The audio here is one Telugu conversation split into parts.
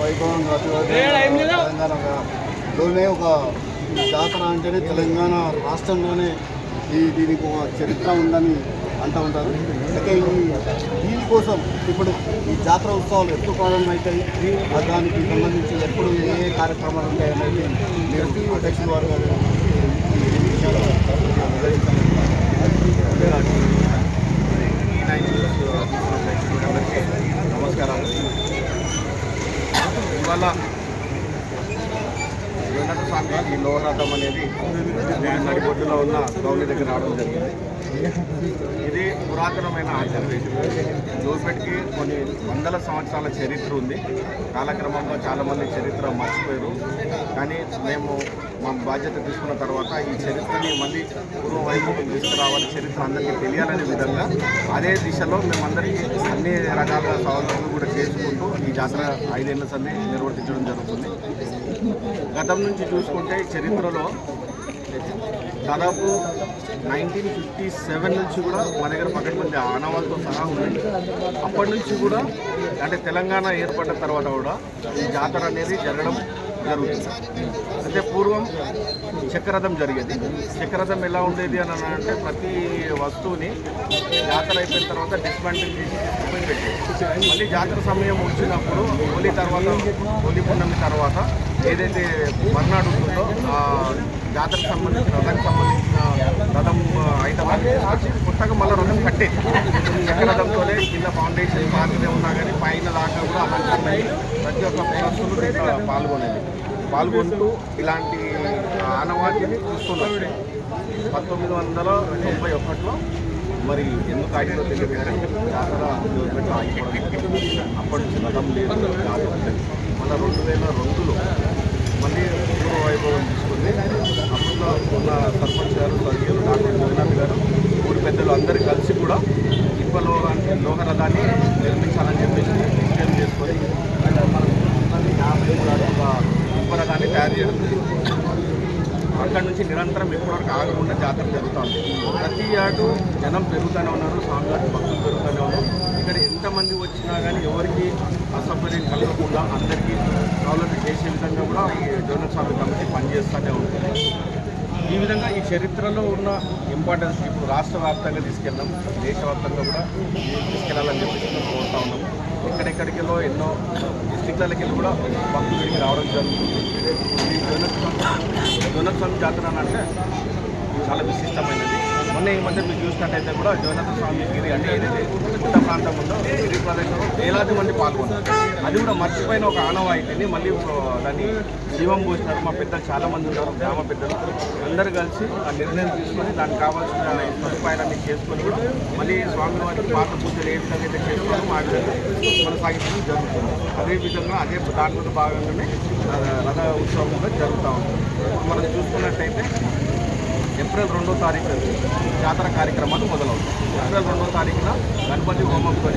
వైభవంగా తెలంగాణలోనే ఒక జాతర అంటేనే తెలంగాణ రాష్ట్రంలోనే ఈ దీనికి ఒక చరిత్ర ఉందని అంటూ ఉంటారు. అయితే ఈ దీనికోసం ఇప్పుడు ఈ జాతర ఉత్సవాలు ఎప్పుడు ప్రారంభమవుతాయి దానికి సంబంధించి ఎప్పుడు ఏ ఏ కార్యక్రమాలు ఉంటాయి అనేది మీరు అధ్యక్షుల వారు வலாம் వెంకట స్వామి ఈ లోహరథం అనేది నడిబొడ్డులో ఉన్న గౌని దగ్గర రావడం జరిగింది. ఇది పురాతనమైన ఆచారం. జోపేట్కి కొన్ని వందల సంవత్సరాల చరిత్ర ఉంది. కాలక్రమంలో చాలామంది చరిత్ర మర్చిపోయారు. కానీ మేము మా బాధ్యత తీసుకున్న తర్వాత ఈ చరిత్రని మళ్ళీ పూర్వ తీసుకురావాలి చరిత్ర అందరికీ తెలియాలనే విధంగా అదే దిశలో మేమందరికీ అన్ని రకాల సౌలభ్యాలు కూడా చేసుకుంటూ ఈ జాతర ఐదేళ్ళ సంది నిర్వర్తించడం జరుగుతుంది. గతం నుంచి చూసుకుంటే చరిత్రలో దాదాపు నైన్టీన్ ఫిఫ్టీ సెవెన్ నుంచి కూడా మా దగ్గర పక్కన ఆనవాళ్ళతో సహా ఉంది. అప్పటి నుంచి కూడా అంటే తెలంగాణ ఏర్పడిన తర్వాత కూడా ఈ జాతర అనేది జరగడం జరుగుతుంది అంటే పూర్వం చక్రరథం జరిగేది. చక్రరథం ఎలా ఉండేది అని అంటే ప్రతి వస్తువుని జాతర అయిపోయిన తర్వాత డిస్మాంటిల్ చేసి పెట్టేది. మళ్ళీ జాతర సమయం వచ్చినప్పుడు హోలీ తర్వాత హోలీ పున్నమి తర్వాత ఏదైతే మర్నాడు ఉంటుందో జాతరకు సంబంధించిన రథానికి సంబంధించిన రథం ఐటమ్ వచ్చి కొత్తగా మళ్ళీ రథం కట్టే. ఎక్కడ రథంతోనే కింద ఫౌండేషన్ పాతనే ఉన్నా కానీ పైన దాకా కూడా అలాంటి ప్రతి ఒక్క పురస్సులు దీంట్లో పాల్గొనేది. పాల్గొంటూ ఇలాంటి ఆనవాటిని చూస్తున్నారు. పంతొమ్మిది వందల తొంభై ఒకటిలో మరి ఎందుకు ఆగిందో తెలియదు కానీ జాతర గవర్నమెంట్ ఆగిపోవడం అప్పటి నుంచి రథం లేదు లేదు. మళ్ళీ రెండు వేల రెండులో మళ్ళీ పూర్వ వైభవం తీసుకుంది. అప్పుడు ఉన్న సర్పంచ్ గారు స్వర్గీయులు డాక్టర్ జగన్నాథ్ గారు ఊరి పెద్దలు అందరూ కలిసి కూడా ఇప్పలో లోహరథాన్ని నిర్మించాలని చెప్పేసి నిశ్చయం చేసుకొని మనం యాభై మూడు అడుగుల ఇప్ప రథాన్ని తయారు చేయడం అక్కడి నుంచి నిరంతరం ఎప్పటివరకు ఆగకుండా జాతర జరుగుతుంది. ప్రతి ఏడు జనం పెరుగుతూనే ఉన్నారు స్వామివారి భక్తులు పెరుగుతూనే ఉన్నారు. ఇక్కడ ఎంతమంది వచ్చినా కానీ ఎవరికి అసౌకర్యం కలగకుండా అందరికీ సౌలభ్యం చేసే విధంగా కూడా ఈ స్వామి కమిటీ పనిచేస్తూనే ఉంటుంది ఈ విధంగా ఈ చరిత్రలో ఉన్న ఇంపార్టెన్స్ ఇప్పుడు రాష్ట్ర వ్యాప్తంగా తీసుకెళ్ళాం దేశవ్యాప్తంగా కూడా తీసుకెళ్ళాలని చెప్పేసి మేము కోరుతా ఉన్నాము. ఎక్కడెక్కడికెళ్ళో ఎన్నో డిస్టిక్లకి వెళ్ళి కూడా భక్తులు రావడం జరుగుతుంది. ఈ జోనత్ స్వామి జాతర అంటే చాలా విశిష్టమైనది. మొన్న ఈ మధ్య మీరు చూసినట్టయితే కూడా జగన్నాథ స్వామి గిరి అంటే ఏదైతే ఉత్త ప్రాంతం ఉందో గిరి ప్రదేశంలో వేలాది మంది పాల్గొన్నారు. అది కూడా మర్చిపోయిన ఒక ఆనవాయితీని మళ్ళీ దాన్ని జీవం పోసినారు. మా పెద్దలు చాలామంది ఉన్నారు గ్రామ పెద్దలు. అందరూ కలిసి ఆ నిర్ణయం తీసుకొని దానికి కావాల్సిన సదుపాయాలన్నీ చేసుకొని కూడా మళ్ళీ స్వామివారికి పాత పూజలు ఏ విధంగా అయితే చేసుకోవడం ఆ విధంగా కొనసాగించడం జరుగుతుంది. అదే విధంగా అదే దాంట్లో భాగంగానే రథ ఉత్సవం కూడా జరుగుతూ ఉంటుంది మనం చూసుకున్నట్టయితే ఏప్రిల్ రెండో తారీఖు జాతర కార్యక్రమాలు మొదలవుతాయి. ఏప్రిల్ రెండో తారీఖున గణపతి హోమం హోమంతో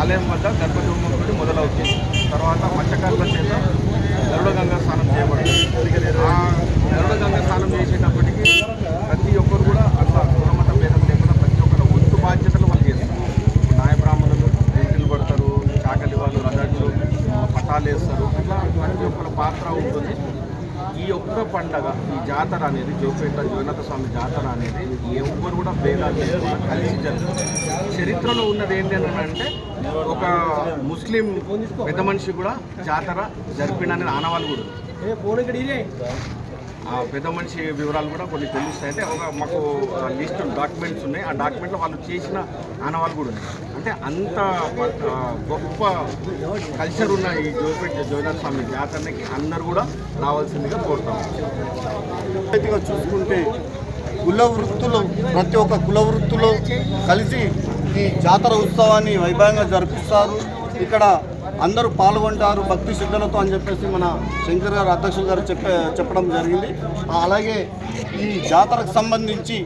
ఆలయం వద్ద గణపతి హోమంతో మొదలవుతుంది. తర్వాత మత్స్యకారుల చేత గరుడ గంగా స్నానం చేయబడుతుంది. ఆ గరుడ గంగా స్నానం చేసేటప్పటికి ఒక్క ఈ జాతర అనేది జోపేట జగన్నాథ స్వామి జాతర అనేది ఎవరు కూడా భేదాలు లేకుండా కలిసి జరుగుతుంది చరిత్రలో ఉన్నది ఏంటి అని అంటే ఒక ముస్లిం పెద్ద మనిషి కూడా జాతర జరిపినని ఆనవాళ్ళు కూడా. పెద్ద మనిషి వివరాలు కూడా కొన్ని తెలుస్తాయి అంటే ఒక మాకు లిస్ట్ డాక్యుమెంట్స్ ఉన్నాయి. ఆ డాక్యుమెంట్లో వాళ్ళు చేసిన ఆనవాళ్ళు కూడా ఉన్నాయి. అంటే అంత గొప్ప కల్చర్ ఉన్న ఈ జోపేట జగన్నాథ స్వామి జాతరకి అందరు కూడా రావాల్సిందిగా కోరుతాం. చూసుకుంటే కుల వృత్తులు ప్రతి ఒక్క కుల వృత్తులు కలిసి ఈ జాతర ఉత్సవాన్ని వైభవంగా జరిపిస్తారు. ఇక్కడ అందరూ పాల్గొంటారు భక్తి శ్రద్ధలతో అని చెప్పేసి మన శంకర్ గారు అధ్యక్షులు గారు చెప్పే చెప్పడం జరిగింది. అలాగే ఈ జాతరకు సంబంధించి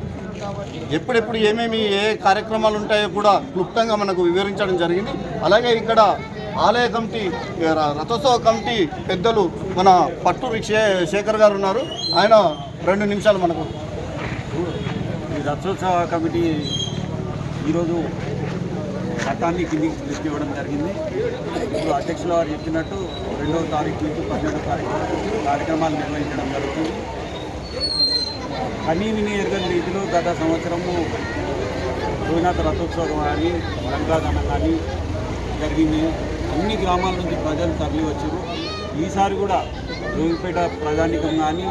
ఎప్పుడెప్పుడు ఏమేమి ఏ కార్యక్రమాలు ఉంటాయో కూడా క్లుప్తంగా మనకు వివరించడం జరిగింది. అలాగే ఇక్కడ ఆలయ కమిటీ రథోత్సవ కమిటీ పెద్దలు మన పట్టూరి శేఖర్ గారు ఉన్నారు. ఆయన రెండు నిమిషాలు మనకు. ఈ రథోత్సవ కమిటీ ఈరోజు చట్టాన్ని కిందికి తీసుకువడం జరిగింది. ఇప్పుడు అధ్యక్షుల వారు చెప్పినట్టు రెండవ తారీఖు నుంచి పన్నెండవ తారీఖు కార్యక్రమాలు నిర్వహించడం జరుగుతుంది. కనీ విని ఎరగని రీతిలో గత సంవత్సరము భూనాథ రథోత్సవం కానీ గంగాధనం కానీ జరిగింది. అన్ని గ్రామాల నుంచి ప్రజలు తరలి వచ్చారు ఈసారి కూడా జోగిపేట ప్రజానికం కానీ